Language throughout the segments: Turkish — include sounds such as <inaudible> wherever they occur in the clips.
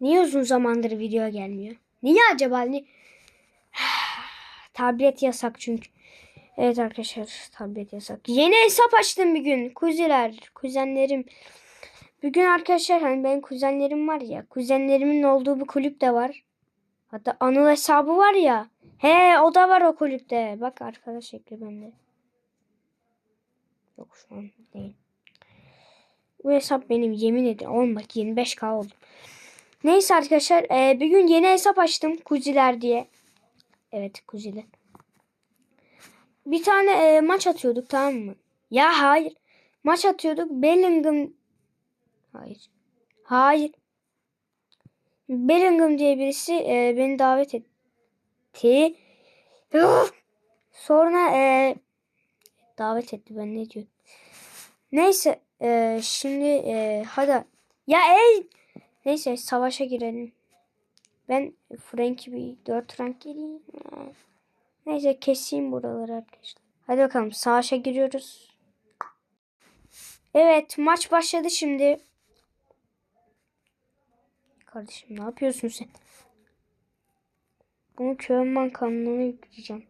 Niye uzun zamandır video gelmiyor? Niye acaba? Ni <sighs> tablet yasak çünkü. Evet arkadaşlar tablet yasak. Yeni hesap açtım bir gün. Kuziler, kuzenlerim. Bugün arkadaşlar hani benim kuzenlerim var ya. Kuzenlerimin olduğu bir kulüp de var. Hatta Anıl hesabı var ya. He o da var o kulüpte. Bak arkadaş ekli bende. Yok şu an değil. Bu hesap benim yemin ederim. Oğlum bak 25k oldu. Neyse arkadaşlar e, bir gün yeni hesap açtım kuziler diye. Evet kuziler. Bir tane e, maç atıyorduk tamam mı? Ya hayır. Maç atıyorduk. Bellingham Hayır. Hayır. Bellingham diye birisi e, beni davet etti. Sonra e, davet etti ben ne diyorum. Neyse e, şimdi e, hadi ya ey neyse savaşa girelim. Ben Frank'i bir 4 rank geleyim. Neyse keseyim buraları arkadaşlar. Hadi bakalım savaşa giriyoruz. Evet maç başladı şimdi. Kardeşim ne yapıyorsun sen? Bunu Köyman kanalına yükleyeceğim.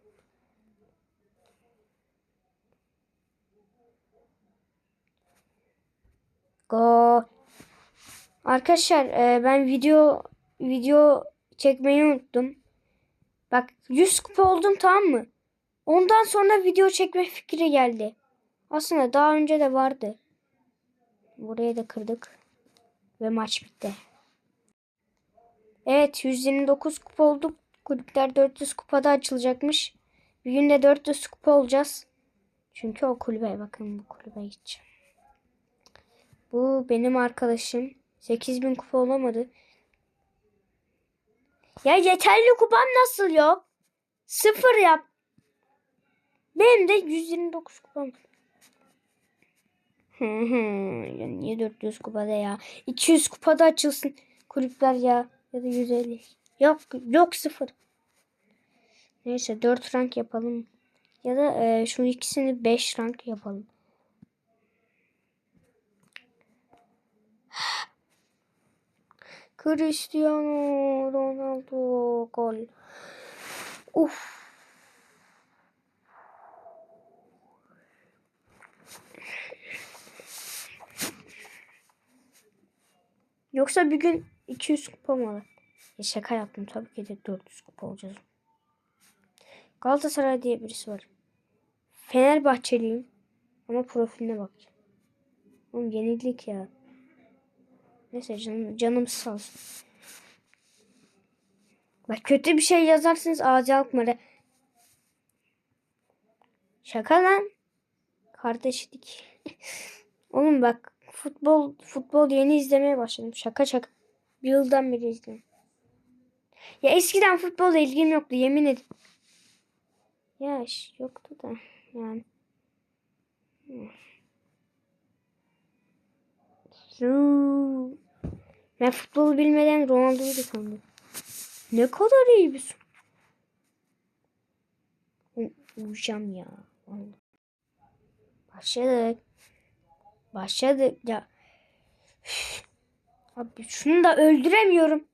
Go. Arkadaşlar e, ben video video çekmeyi unuttum. Bak 100 kupa oldum tamam mı? Ondan sonra video çekme fikri geldi. Aslında daha önce de vardı. Burayı da kırdık. Ve maç bitti. Evet 129 kupa olduk. Kulüpler 400 kupada açılacakmış. Bir günde 400 kupa olacağız. Çünkü o kulübe bakın bu kulübe gideceğim. Bu benim arkadaşım. 8000 kupa olamadı. Ya yeterli kupam nasıl yok? Sıfır yap. Benim de 129 kupam. Hı hı. Ya niye 400 kupada ya? 200 kupada açılsın kulüpler ya. Ya da 150. Yok yok sıfır. Neyse 4 rank yapalım. Ya da e, şu ikisini 5 rank yapalım. Cristiano Ronaldo gol. Uf. Yoksa bir gün 200 kupa mı alır? Ya şaka yaptım tabii ki de 400 kupa olacağız. Galatasaray diye birisi var. Fenerbahçeliyim ama profiline bakacağım. Oğlum yenilik ya. Neyse canım, canım sağ olsun. Bak kötü bir şey yazarsınız ağzı alkmara. Şaka lan. Kardeşlik. <laughs> Oğlum bak futbol futbol yeni izlemeye başladım. Şaka şaka. Bir yıldan beri izliyorum. Ya eskiden futbolla ilgim yoktu yemin ederim. Ya yoktu da yani. Su. Ben futbolu bilmeden Ronaldo'yu da sandım. Ne kadar iyi bir Uyuyacağım ya. Başladık. Başladık ya. Üf. Abi şunu da öldüremiyorum.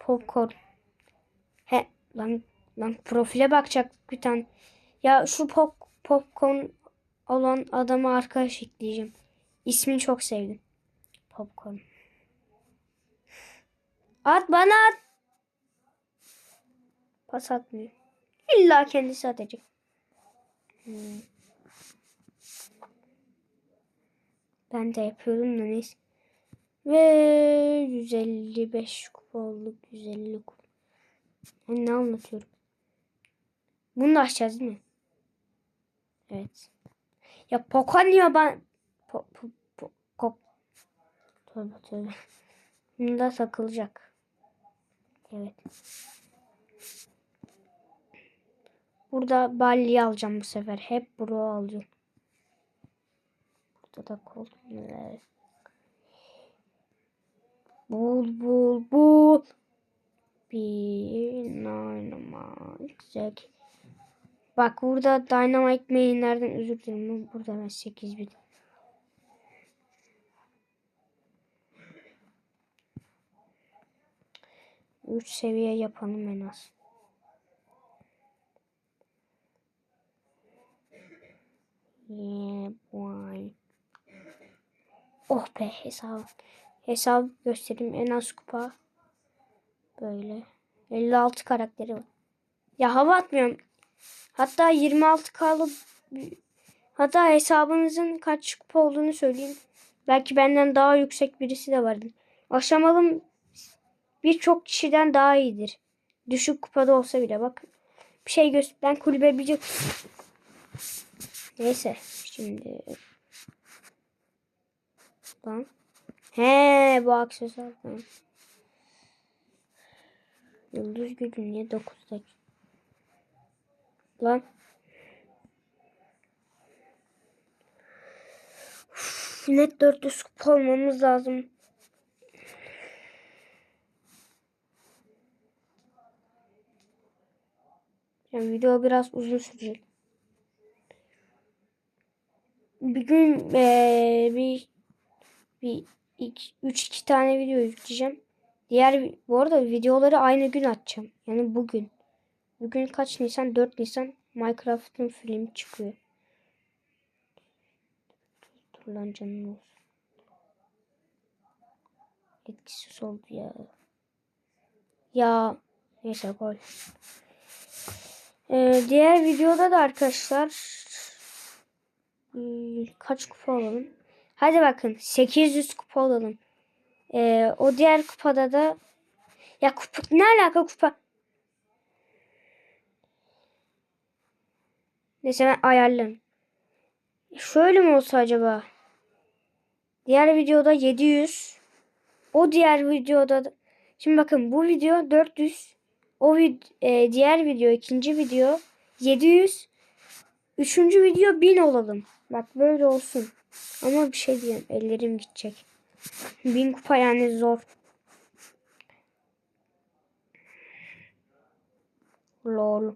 Popcorn. He lan lan profile bakacak bir tane. Ya şu pop popcorn olan adamı arkadaş ekleyeceğim. İsmini çok sevdim. Popcorn. At bana at. Pas atmıyor. İlla kendisi atacak. Hmm. Ben de yapıyorum da neyse. Ve 155 kupa olduk. 150 kupa. Ben ne anlatıyorum? Bunu da açacağız değil mi? Evet. Ya Pocono ben... Po, po, po, kop. Tövbe tövbe. Bunda takılacak. Evet. Burada Bali'yi alacağım bu sefer. Hep bro alacağım. Burada da kol. Evet. Bul bul bul. Bir Dynamite. Bak burada Dynamite Main'lerden özür dilerim. Burada ben 8 bin. Üç seviye yapalım en az. Yeah. Oh be hesap. Hesap göstereyim en az kupa. Böyle. 56 karakteri var. Ya hava atmıyorum. Hatta 26 kalıp hatta hesabınızın kaç kupa olduğunu söyleyeyim. Belki benden daha yüksek birisi de vardır. Aşamalım birçok kişiden daha iyidir. Düşük kupada olsa bile bak. Bir şey göster. Ben kulübe bir Neyse şimdi Lan. He bu aksesuar. Yıldız gücü niye 9'da? Lan. Uf, net 400 kupa olmamız lazım. Yani video biraz uzun sürecek. Bir gün ee, bir bir iki, üç iki tane video yükleyeceğim. Diğer bu arada videoları aynı gün atacağım. Yani bugün. Bugün kaç Nisan? 4 Nisan Minecraft'ın filmi çıkıyor. Dur lan canım olsun. Etkisiz oldu ya. Ya neyse gol. Ee, diğer videoda da arkadaşlar hmm, kaç kupa alalım? Hadi bakın 800 kupa alalım. Ee, o diğer kupada da ya kupa ne alaka kupa? Neyse ben ayarlarım. Şöyle mi olsa acaba? Diğer videoda 700. O diğer videoda da... Şimdi bakın bu video 400. O vid e, diğer video ikinci video 700. Üçüncü video 1000 olalım. Bak böyle olsun. Ama bir şey diyeyim. Ellerim gidecek. Bin kupa yani zor. Lol.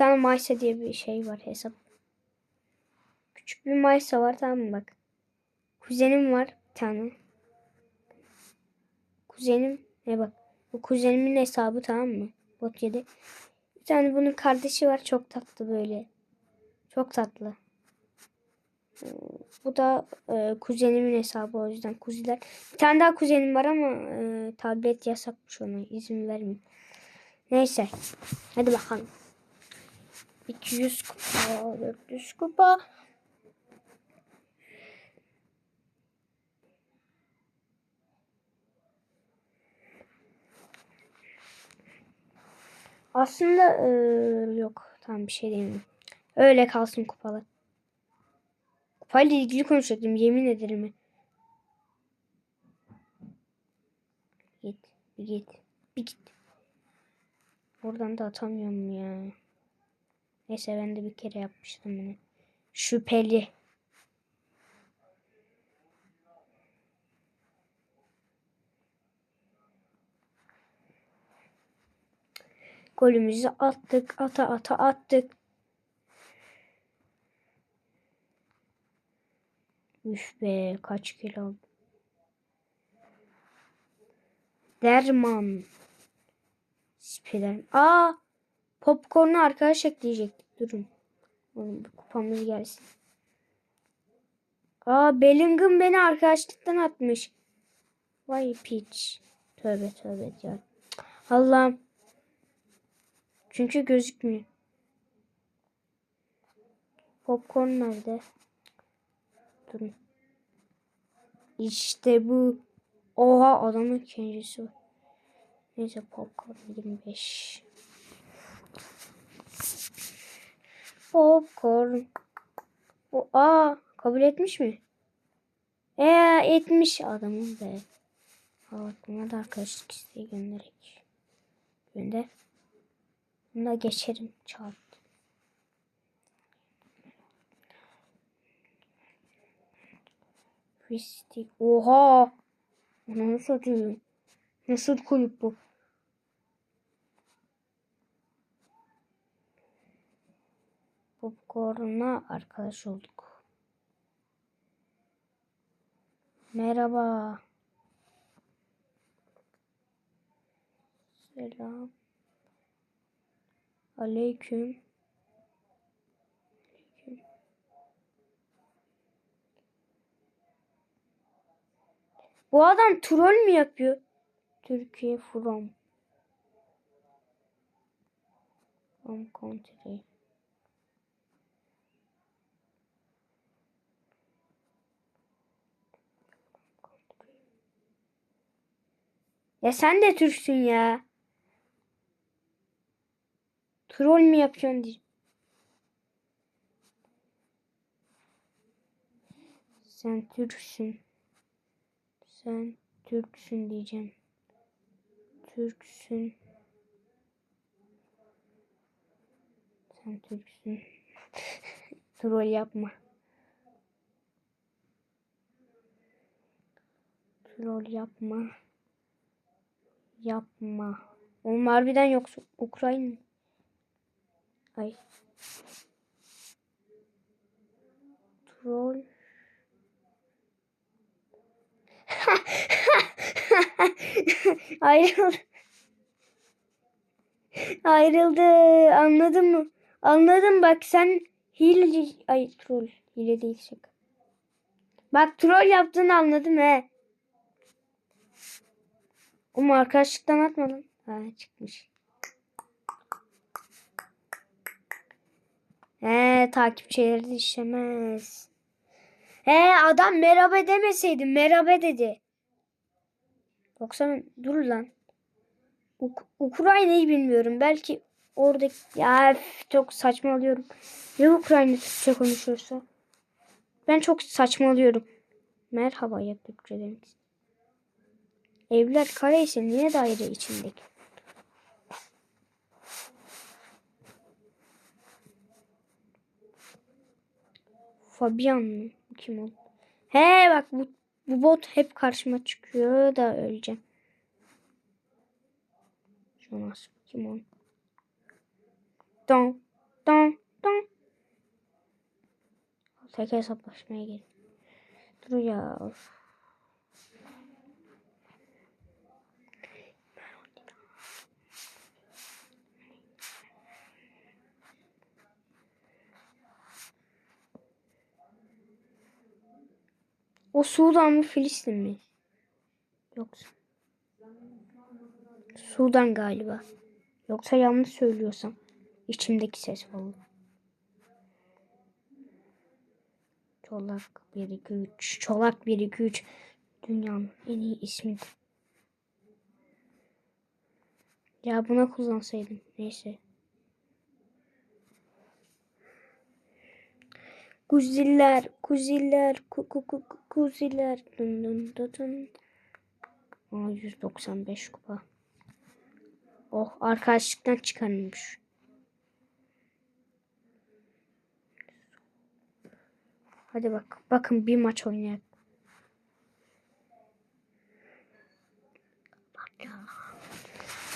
Tane Maysa diye bir şey var hesap. Küçük bir Maysa var tamam mı bak. Kuzenim var bir tane. Kuzenim ne bak. Bu kuzenimin hesabı tamam mı? Bot 7. Bir tane bunun kardeşi var çok tatlı böyle. Çok tatlı. Bu da e, kuzenimin hesabı o yüzden kuziler. Bir tane daha kuzenim var ama e, tablet yasakmış ona izin vermiyor. Neyse. Hadi bakalım. 200 kupa, 400 kupa. Aslında e, yok. Tamam bir şey demiyorum. Öyle kalsın kupalar. Kupayla ilgili konuşacaktım yemin ederim. Git. Git. Bir git. Oradan da atamıyorum ya. Neyse ben de bir kere yapmıştım bunu. Şüpheli. Golümüzü attık. Ata ata attık. Üf be kaç kilo. Derman. Spider. Aa popcorn'u arkadaş ekleyecektik. Durun. Oğlum bir kupamız gelsin. Aa Bellingham beni arkadaşlıktan atmış. Vay piç. Tövbe tövbe ya. Allah'ım. Çünkü gözükmüyor. Popcorn nerede? Durun. İşte bu. Oha adamın kendisi var. Neyse popcorn 25. Popcorn. O, aa kabul etmiş mi? Ee etmiş adamın be. Buna da arkadaşlık isteği gönderek. Gönder. Bunu da geçerim çarp. Fistik. Oha. Onu satayım. Nasıl kulüp bu? Popcorn'a arkadaş olduk. Merhaba. Selam. Aleyküm. Aleyküm. Bu adam troll mü yapıyor? Türkiye from. From country. Ya sen de Türksün ya. Troll mü yapıyorsun diye. Sen Türksün. Sen Türksün diyeceğim. Türksün. Sen Türksün. <laughs> Troll yapma. Troll yapma. Yapma. Oğlum harbiden yoksa Ukrayna. Ay. Troll. <laughs> Ayrıldı. Ayrıldı. Anladın mı? Anladım bak sen hileci... Ay troll. Hile değil şaka. Bak troll yaptığını anladım he. Ama arkadaşlıktan atmadın. Ha çıkmış. He takipçileri işlemez. He adam merhaba demeseydi merhaba dedi. Yoksa ben- dur lan. Uk Ukrayna'yı bilmiyorum. Belki oradaki ya çok saçmalıyorum. Ya Ukrayna Türkçe konuşuyorsa? Ben çok saçmalıyorum. Merhaba ya Türkçe demek. Evler kare ise niye daire içindeki? Fabian mı? Kim o? He bak bu, bu bot hep karşıma çıkıyor da öleceğim. Jonas kim o? Don don don. Tek hesaplaşmaya gelin. Dur ya. of. O Sudan mı Filistin mi? Yoksa. Sudan galiba. Yoksa yanlış söylüyorsam. içimdeki ses vallahi. Çolak 1 2 3. Çolak 1 2 3. Dünyanın en iyi ismi. Ya buna kullansaydım. Neyse. Kuziller, kuziller, ku, ku, ku, ku- kuziller. Dın dın dın dın. Aa, 195 kupa. Oh arkadaşlıktan çıkarılmış. Hadi bak. Bakın bir maç oynayalım.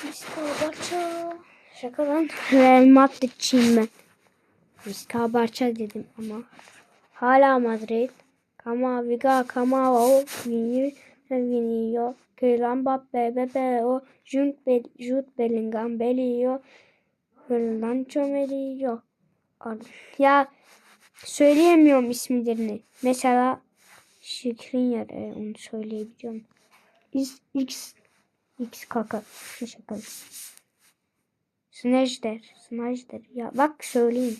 Miska Barça. Şaka lan. Real Madrid'çiyim ben. Miska Barça dedim ama. Hala Madrid. Kama Viga Kama o Vini Vinio Kylian Mbappe Bebe o Jude Bell- Jude Bellingham Belio Fernando Melio Ya söyleyemiyorum isimlerini. Mesela Şikrinyar e, onu söyleyebiliyorum. X X X kaka. Şaka. Snejder. Snejder. Ya bak söyleyeyim.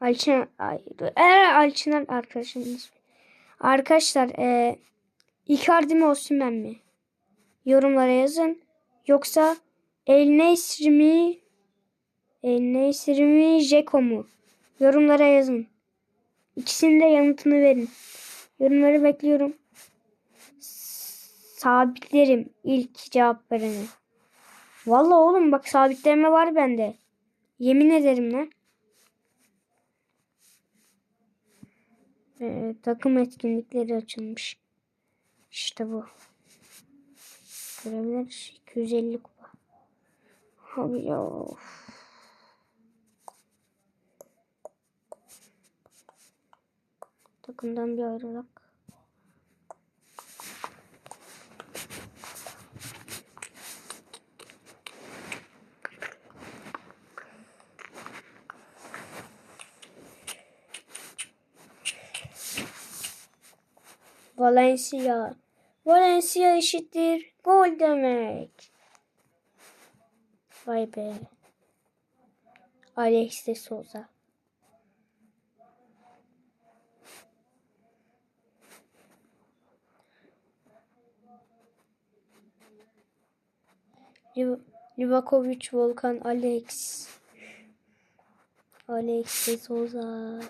Alçın, ay, eğer Alçınar arkadaşımın ismi. Arkadaşlar e, Icardi mi Osimhen mi? Yorumlara yazın. Yoksa El Nesri mi? El Nesri mi? Jeko mu? Yorumlara yazın. İkisinin de yanıtını verin. Yorumları bekliyorum. Sabitlerim ilk cevaplarını. Vallahi oğlum bak sabitleme var bende. Yemin ederim lan. Ee, takım etkinlikleri açılmış. İşte bu. Görevler 250 kupa. Abi ya. Takımdan bir ayrılak. Valencia. Valencia eşittir. Gol demek. Vay be. Alex de Souza. Liv- Livakovic, Volkan, Alex. Alex de Souza.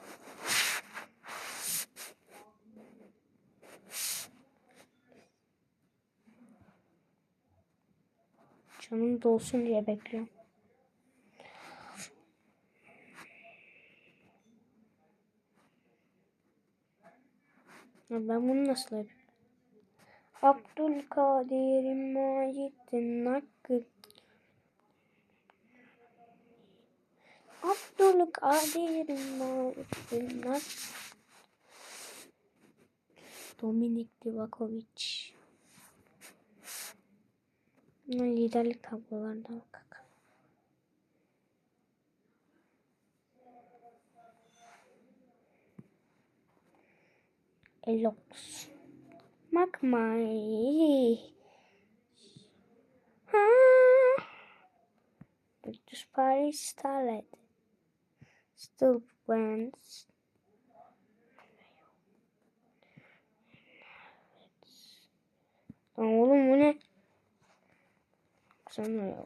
Canım dolsun diye bekliyorum. Ben bunu nasıl yapayım? Abdülkadir Macit'in hakkı. Abdülkadir Macit'in hakkı. Dominik Livakovic. Liderlik tablolarına bak. Elox. Makmay. Ha. Virtus Paris Starlet. Still wins. Lan oğlum bu ne? Sana ya.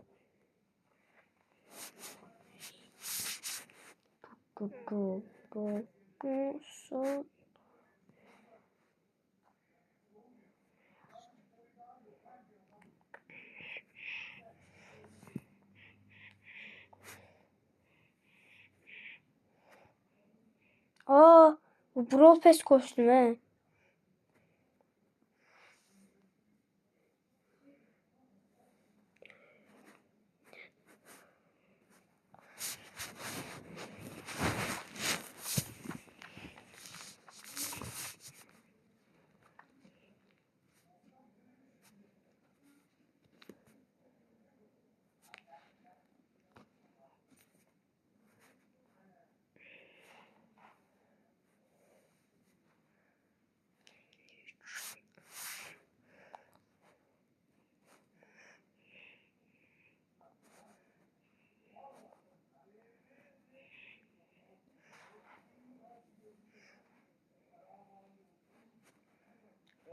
Du, du, du, du, so. Aa, bu Brawl Pass kostümü he.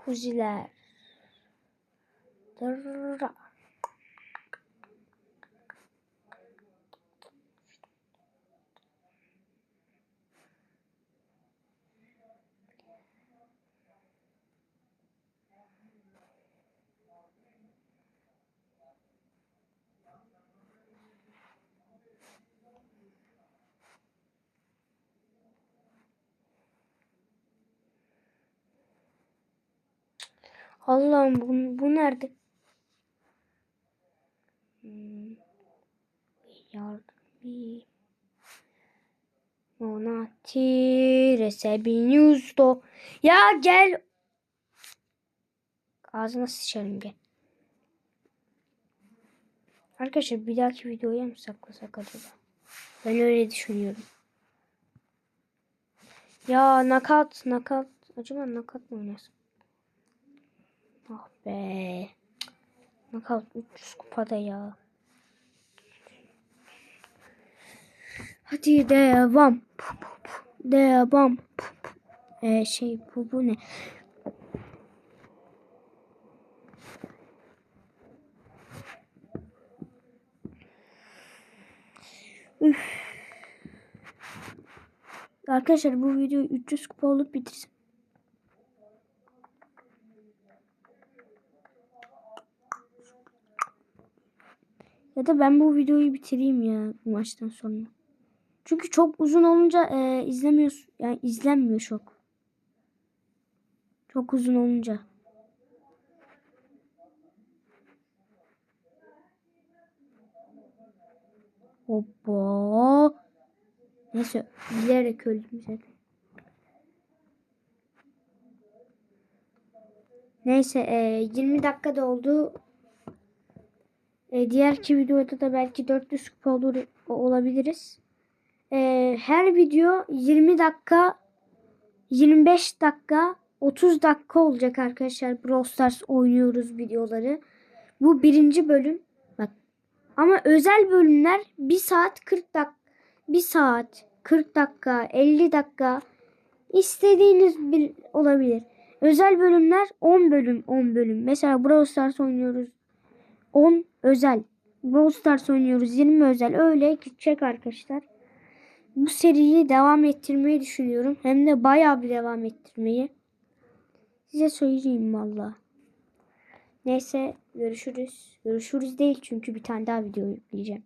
Kuziler. Dırra. Allah'ım bu, bu nerede? Hmm. Yardım. Monati Resebinusto. Ya gel. Ağzına sıçarım gel. Arkadaşlar bir dahaki videoya mı saklasak acaba? Ben öyle düşünüyorum. Ya nakat nakat. Acaba nakat mı oynasam? Ah be. Knockout 300 kupada ya. Hadi devam. Devam. Ee, şey bu bu ne? Üf. Arkadaşlar bu videoyu 300 kupa olup bitirsin. Ya da ben bu videoyu bitireyim ya bu maçtan sonra. Çünkü çok uzun olunca e, izlemiyor yani izlenmiyor çok. Çok uzun olunca. Hoppa. Neyse bilerek öldüm zaten. Neyse e, 20 dakika da oldu. E, diğerki videoda da belki 400 kupa olur, olabiliriz. E, her video 20 dakika 25 dakika 30 dakika olacak arkadaşlar. Brawl Stars oynuyoruz videoları. Bu birinci bölüm. Bak. Ama özel bölümler 1 saat 40 dakika. 1 saat 40 dakika 50 dakika istediğiniz bir olabilir. Özel bölümler 10 bölüm 10 bölüm. Mesela Brawl Stars oynuyoruz. 10 özel. Brawl Stars oynuyoruz 20 özel. Öyle gidecek arkadaşlar. Bu seriyi devam ettirmeyi düşünüyorum. Hem de bayağı bir devam ettirmeyi. Size söyleyeyim valla. Neyse görüşürüz. Görüşürüz değil çünkü bir tane daha video yükleyeceğim.